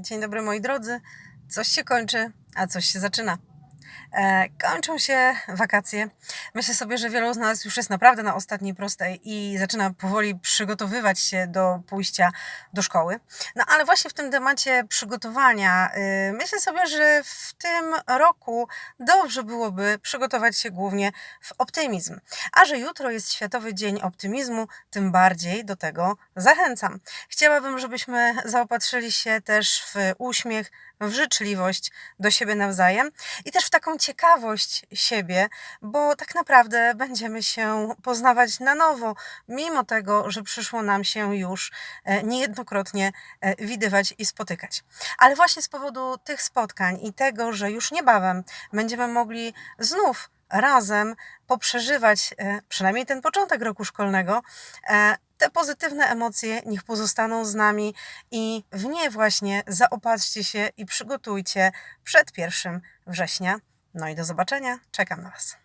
Dzień dobry moi drodzy. Coś się kończy, a coś się zaczyna. E, kończą się wakacje. Myślę sobie, że wielu z nas już jest naprawdę na ostatniej prostej i zaczyna powoli przygotowywać się do pójścia do szkoły. No ale właśnie w tym temacie przygotowania y, myślę sobie, że w tym roku dobrze byłoby przygotować się głównie w optymizm. A że jutro jest Światowy Dzień Optymizmu, tym bardziej do tego zachęcam. Chciałabym, żebyśmy zaopatrzyli się też w uśmiech, w życzliwość do siebie nawzajem i też w taką ciekawość siebie, bo tak naprawdę będziemy się poznawać na nowo, mimo tego, że przyszło nam się już e, niejednokrotnie e, widywać i spotykać. Ale właśnie z powodu tych spotkań i tego, że już niebawem będziemy mogli znów razem poprzeżywać e, przynajmniej ten początek roku szkolnego, te pozytywne emocje niech pozostaną z nami i w nie właśnie zaopatrzcie się i przygotujcie przed 1 września. No i do zobaczenia, czekam na Was.